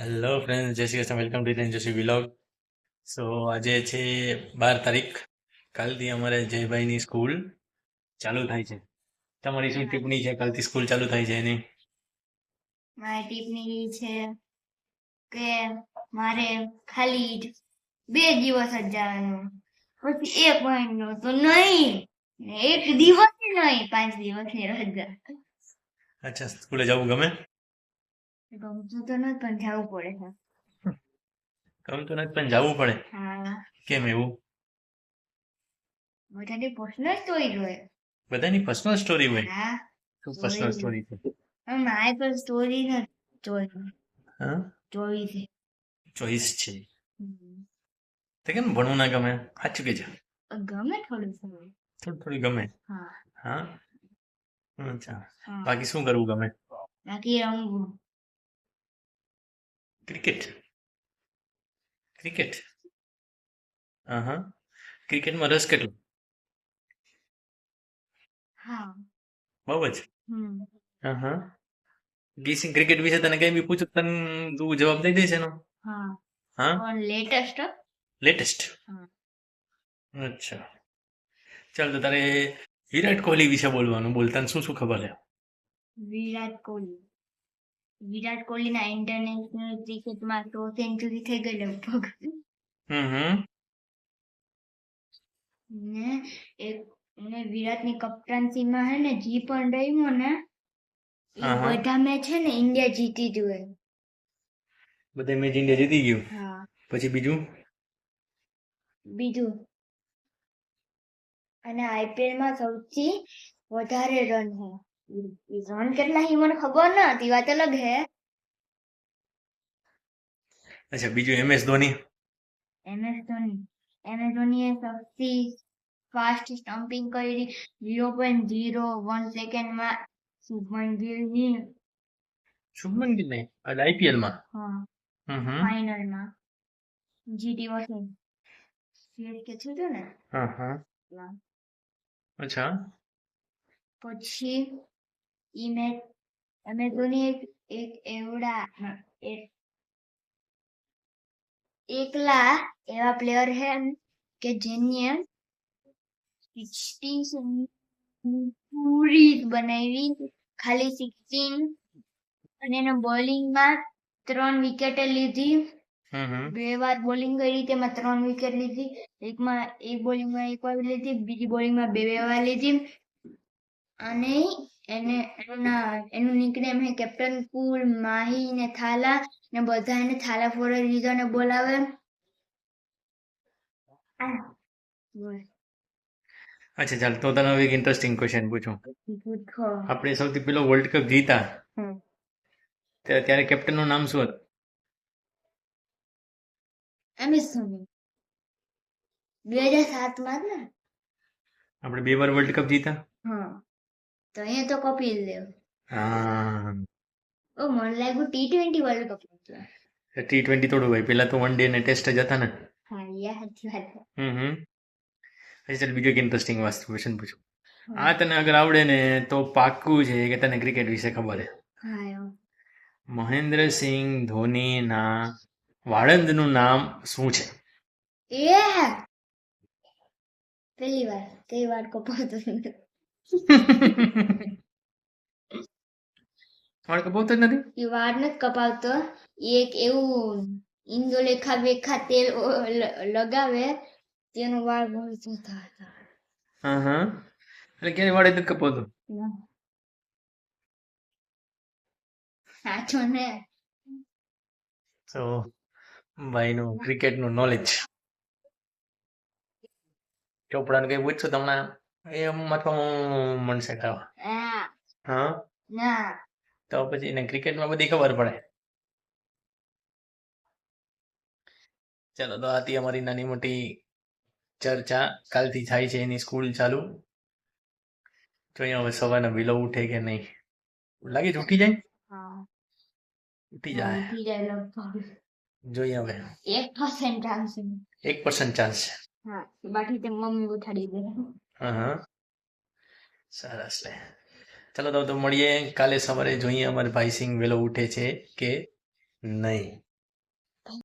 Hello friend જય Shri Krishna. Welcome to Joshi vlog so આજે છે બાર તારીખ. કાલથી અમારે જયભાઈની સ્કૂલ ચાલુ થાય છે. તમારી શું ટિપ્પણી છે? કાલથી સ્કૂલ ચાલુ થાય છે એની? મારી ટિપ્પણી છે કે મારે ખાલી બે દિવસ જ જવાનું. પછી એક મહિનો તો નહીં. એક દિવસ નહીં પાંચ દિવસની રજા. અચ્છા સ્કૂલે જવું ગમે? ગમતું તો નથી પણ જવું પડે છે ગમતું નથી પણ જવું પડે. કેમ એવું? બધાની પર્સનલ સ્ટોરી હોય. બધાની પર્સનલ સ્ટોરી હોય? શું પર્સનલ સ્ટોરી છે? પણ મારે તો સ્ટોરી નથી જોઈ. હા? જોઈ છે. ચોઈસ છે. તે કેમ ભણવું ના ગમે? સાચું કે છે ગમે થોડું. થોડું થોડું ગમે? હા. હા? અચ્છા. બાકી શું કરવું ગમે? બાકી રમવું. ક્રિકેટ. ક્રિકેટ. હા ક્રિકેટમાં રસ કેટલો? હા. બહુ જ. હા ગીસિંગ ક્રિકેટ વિશે તને કઈ બી પૂછું તને તું જવાબ દઈ દઈશ એનો. હા. હા? Latest latest? અચ્છા. ચાલ તો તારે વિરાટ કોહલી વિશે બોલવાનું. બોલતા શું શું ખબર છે? વિરાટ કોહલી. વિરાટ કોહલીના ઇન્ટરનેશનલ ક્રિકેટમાં તો સેન્ચુરી થઈ ગઈ લગભગ. હમ ને એક ને વિરાટની કપ્તાનશીમાં હે ને જી પણ રમ્યો ને એ. બધા મેચ છે ને ઇન્ડિયા જીતી જોઈએ બધા મેચ ઇન્ડિયા જીતી ગયું? હા. પછી બીજું? બીજું? અને આઈપીએલમાં સૌથી વધારે રન હે. રન કેટલા હી મને ખબર નથી વાત અલગ હે. અચ્છા બીજું M S Dhoni? M S Dhoni. M S Dhoni ધોનીએ સૌથી ફાસ્ટ સ્ટમ્પિંગ કરી. ઝીરો પોઈન્ટ ઝીરો વન સેકન્ડમાં શુભમન ગિલની? શુભમન ગિલ નહીં આઈપીએલમાં? હા. ફાઇનલમાં જીટી વર્સેસ સીએસકે થયું ને? હા. હા. અચ્છા. પછી ઈ મેચ એમ એક એવડા એકલા એવા પ્લેયર હે કે જેને સિક્સટીન પૂરી બનાવી ખાલી સિક્સટીન અને એને બોલિંગમાં ત્રણ વિકેટે લીધી. બે વાર બોલિંગ કરી તેમાં ત્રણ વિકેટ લીધી. એકમાં એક બોલિંગમાં એક વાર લીધી બીજી બોલિંગમાં બે બે વાર લીધી. અને એને એના એનું નિકનેમ હે કેપ્ટન કુલ માહી ને થાલા ને બધા એને થાલા ફોર લીધો ને બોલાવે અચ્છા ચાલ તો તને એક ઇન્ટરેસ્ટિંગ ક્વેશ્ચન પૂછું. આપણે સૌથી પેલો વર્લ્ડ કપ જીતા. હમ. ત્યારે કેપ્ટનનું નામ શું હતું? બે હજાર સાતમાં જ ને? આપણે બે વાર વર્લ્ડ કપ જીતા? હા. તો અહીંયા તો કપિલ દેવ હા. ઓ મને લાગ્યું T twenty world cup T twenty થોડું હોય. પેલા તો વન ડે ને ટેસ્ટ જ હતા ને. હા યા સાચી વાત હમ હમ. અચ્છા ચાલ બીજો એક ઇન્ટરેસ્ટિંગ વસ્તુ ક્વેશ્ચન પૂછું. આ તને અગર આવડે ને તો પાક્કું છે કે તને ક્રિકેટ વિશે ખબર છે. મહેન્દ્રસિંહ ધોનીના વાળંદનું નામ શું છે? એ પેલી વાર કઈ વાર કપાવતો વાળ કપાવતો જ નથી? એ વાળ નથી કપાવતો. એક એવું ઇન્દોલેખા વેખા તેલ લગાવે તેનો વાળ બહુ જોતા હતા. હા હા. એટલે ક્યારે વાળ નથી કપાવતો? સાચો ને. તો ભાઈનું ક્રિકેટનું નોલેજ ચોપડાને કઈ પૂછશું તમને એ માથું મનશે ખાવા. હા? તો પછી એને ક્રિકેટમાં બધી ખબર પડે. ચાલો તો આથી અમારી નાની મોટી ચર્ચા કાલથી થાય છે એની સ્કૂલ ચાલુ. જોઈએ હવે સવારના વિલો ઉઠે કે નહીં? લાગે છે ઉઠી જાય? ઉઠી જાય. જોઈએ હવે. એક પર્સન્ટ ચાન્સ. એક પર્સન્ટ ચાન્સ છે. હા બાકી તે મમ્મી ઉઠાડી દે. હા હા. સરસ લે. ચાલો તો તો મળીએ. કાલે સવારે જોઈએ અમારે ભાઈ સિંહ વેલો ઉઠે છે કે નહીં?